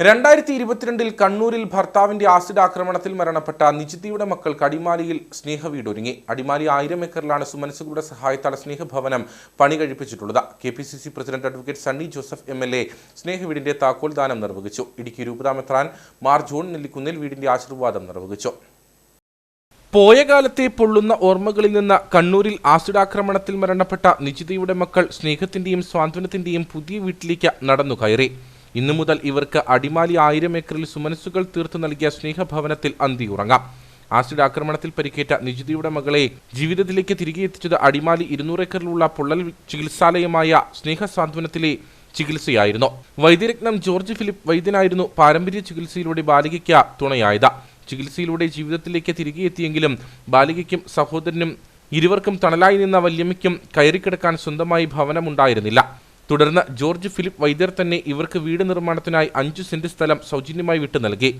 രണ്ടായിരത്തി ഇരുപത്തിരണ്ടിൽ കണ്ണൂരിൽ ഭർത്താവിന്റെ ആസിഡ് ആക്രമണത്തിൽ മരണപ്പെട്ട നിജിതിയുടെ മക്കൾക്ക് അടിമാലിയിൽ സ്നേഹവീടൊരുങ്ങി. അടിമാലി ആയിരം ഏക്കറിലാണ് സുമനസുകളുടെ സഹായത്താൽ സ്നേഹഭവനം പണി കഴിപ്പിച്ചിട്ടുള്ളത്. K P C C president advocate Sunny Joseph M L A സ്നേഹവീടിന്റെ താക്കോൽ ദാനം നിർവഹിച്ചു. ഇടുക്കി രൂപതാമെത്രാൻ മാർ ജോൺ നെല്ലിക്കുന്നിൽ വീടിന്റെ ആശീർവാദം നിർവഹിച്ചു. പോയ കാലത്തെ പൊള്ളുന്ന ഓർമ്മകളിൽ നിന്ന് കണ്ണൂരിൽ ആസിഡ് ആക്രമണത്തിൽ മരണപ്പെട്ട നിജിതയുടെ മക്കൾ സ്നേഹത്തിന്റെയും സ്വാന്തനത്തിന്റെയും പുതിയ വീട്ടിലേക്ക് നടന്നു കയറി ഇന്നു മുതൽ ഇവർക്ക് അടിമാലി ആയിരം ഏക്കറിൽ സുമനസ്സുകൾ തീർത്തു നൽകിയ സ്നേഹഭവനത്തിൽ അന്തിയുറങ്ങാം ആസിഡ് ആക്രമണത്തിൽ പരിക്കേറ്റ നിജിതിയുടെ മകളെ ജീവിതത്തിലേക്ക് തിരികെ എത്തിച്ചത് അടിമാലി ഇരുന്നൂറ് ഏക്കറിലുള്ള പൊള്ളൽ ചികിത്സാലയമായ സ്നേഹസാന്ത്വനത്തിലെ ചികിത്സയായിരുന്നു. വൈദ്യരത്നം ജോർജ് ഫിലിപ്പ് വൈദ്യനായിരുന്നു പാരമ്പര്യ ചികിത്സയിലൂടെ ബാലികയ്ക്ക് തുണയായത്. ചികിത്സയിലൂടെ ജീവിതത്തിലേക്ക് തിരികെ എത്തിയെങ്കിലും ബാലികയ്ക്കും സഹോദരനും ഇരുവർക്കും തണലായി നിന്ന വല്യമ്മയ്ക്കും കയറിക്കിടക്കാൻ സ്വന്തമായി ഭവനമുണ്ടായിരുന്നില്ല. തുടർന്ന് ജോർജ് ഫിലിപ്പ് വൈദ്യർ തന്നെ ഇവർക്ക് വീട് നിർമ്മാണത്തിനായി അഞ്ചു സെന്റ് സ്ഥലം സൗജന്യമായി വിട്ടു നൽകി.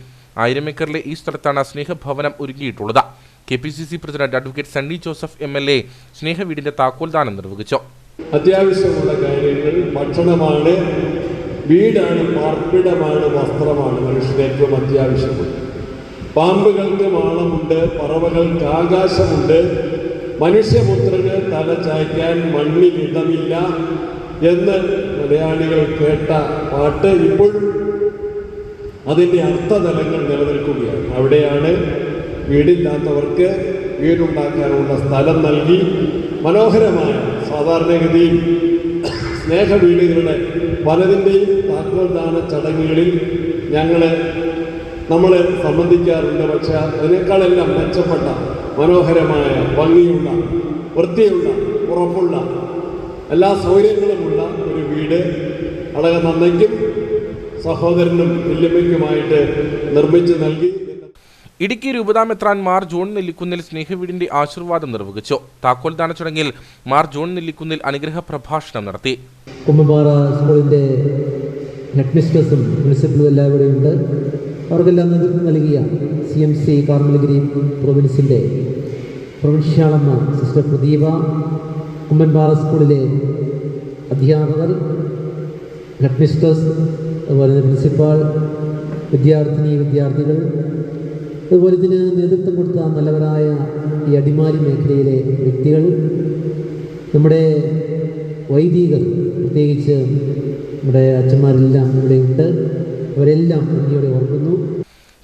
ആയിരം ഏക്കറിലെ ഈ സ്ഥലത്താണ് സ്നേഹഭവനം ഒരുങ്ങിയിട്ടുള്ളത് K P C C president advocate Sunny Joseph M L A സ്നേഹവീടിന്റെ താക്കോൽദാനം നിർവഹിച്ചു. അത്യാവശ്യമുള്ള കാര്യങ്ങൾ ഭക്ഷണമാണ് വീടാണ് പാർപ്പിടമാണ് വസ്ത്രമാണ് മനുഷ്യന് ഏറ്റവും അത്യാവശ്യമുള്ളത്. പാമ്പുകൾക്ക് മാളമുണ്ട് പറവകൾക്ക് ആകാശമുണ്ട്. മനുഷ്യപുത്രന് തല ചായ്ക്കാൻ മണ്ണിൽ ഇടമില്ല. എന്ന് മലയാളികൾ കേട്ട പാട്ട് ഇപ്പോഴും അതിന്റെ അർത്ഥതലങ്ങൾ നിലനിൽക്കുകയാണ്. അവിടെയാണ് വീടില്ലാത്തവർക്ക് വീടുണ്ടാക്കാനുള്ള സ്ഥലം നൽകി മനോഹരമായ സാധാരണഗതിയിൽ സ്നേഹ വീടുകളുടെ പലതിന്റെയും താക്കോൽദാന ചടങ്ങുകളിൽ ഞങ്ങൾ നമ്മൾ സംബന്ധിക്കാറുണ്ട്. പക്ഷെ അതിനേക്കാളെല്ലാം മെച്ചപ്പെട്ട മനോഹരമായ ഭംഗിയുള്ള വൃത്തിയുള്ള ഉറപ്പുള്ള എല്ലാ സൗകര്യങ്ങളുമുള്ള ഒരു വീട് വളരെ നന്നയ്ക്കും സഹോദരനും വല്യമ്മയ്ക്കുമായിട്ട് നിർമ്മിച്ചു നൽകി. ഇടുക്കി രൂപതാമെത്രാൻ മാർ ജോൺ നെല്ലിക്കുന്നിൽ സ്നേഹവീടിന്റെ ആശീർവാദം നിർവഹിച്ചു. താക്കോൽദാന ചടങ്ങിൽ മാർ ജോൺ നെല്ലിക്കുന്നിൽ അനുഗ്രഹ പ്രഭാഷണം നടത്തി. കുമ്മമ്പാറ സ്കൂളിന്റെ ഹെഡ് മിസ്റ്റേഴ്സും പ്രിൻസിപ്പലും എല്ലാം ഇവിടെയുണ്ട് അവർക്കെല്ലാം നേതൃത്വം നൽകിയ സി എം സി കാർമലഗിരി പ്രൊവിൻസിന്റെ പ്രൊവിൻഷ്യാളമ്മ സിസ്റ്റർ പ്രദീപ കുമ്മൻപാറ സ്കൂളിലെ അധ്യാപകർ ഹെഡ്മിസ്റ്റേഴ്സ് അതുപോലെ തന്നെ പ്രിൻസിപ്പാൾ വിദ്യാർത്ഥിനി വിദ്യാർത്ഥികൾ അതുപോലെ ഇതിന് നേതൃത്വം കൊടുത്ത നല്ലവരായ ഈ അടിമാലി മേഖലയിലെ വ്യക്തികൾ നമ്മുടെ വൈദികർ പ്രത്യേകിച്ച് നമ്മുടെ അച്ഛന്മാരെല്ലാം ഇവിടെയുണ്ട്. അവരെല്ലാം നന്ദിയോടെ ഓർക്കുന്നു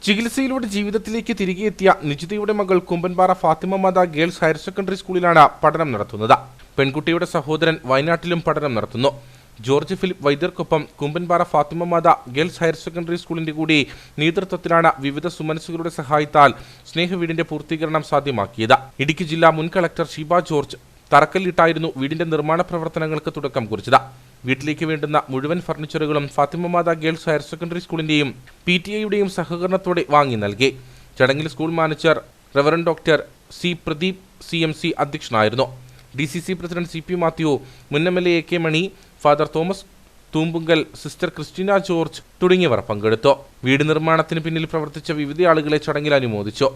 ചികിത്സയിലൂടെ ജീവിതത്തിലേക്ക് തിരികെ എത്തിയ നിജിതയുടെ മകൾ Kumbanpara Fathima Matha girls higher secondary സ്കൂളിലാണ് പഠനം നടത്തുന്നത്. പെൺകുട്ടിയുടെ സഹോദരൻ വയനാട്ടിലും പഠനം നടത്തുന്നു. George Philip വൈദ്യർക്കൊപ്പം Kumbanpara Fathima Matha girls higher secondary സ്കൂളിന്റെ കൂടി നേതൃത്വത്തിലാണ് വിവിധ സുമനസുകളുടെ സഹായത്താൽ സ്നേഹവീടിന്റെ പൂർത്തീകരണം സാധ്യമാക്കിയത്. ഇടുക്കി ജില്ലാ മുൻ കളക്ടർ ഷീബ ജോർജ് തറക്കല്ലിട്ടായിരുന്നു വീടിന്റെ നിർമ്മാണ പ്രവർത്തനങ്ങൾക്ക് തുടക്കം കുറിച്ചത്. വീട്ടിലേക്ക് വേണ്ടുന്ന മുഴുവൻ ഫർണിച്ചറുകളും Fathima Matha girls higher secondary സ്കൂളിന്റെയും P T ഐയുടെയും സഹകരണത്തോടെ വാങ്ങി നൽകി. ചടങ്ങിൽ school manager reverend doctor C Pradeep C M C അധ്യക്ഷനായിരുന്നു. D C C president C P Mathew മുൻ M L A K Mani father Thomas Thoombunkal sister Christina George തുടങ്ങിയവർ പങ്കെടുത്തു. വീട് നിർമ്മാണത്തിന് പിന്നിൽ പ്രവർത്തിച്ച വിവിധ ആളുകളെ ചടങ്ങിൽ അനുമോദിച്ചു.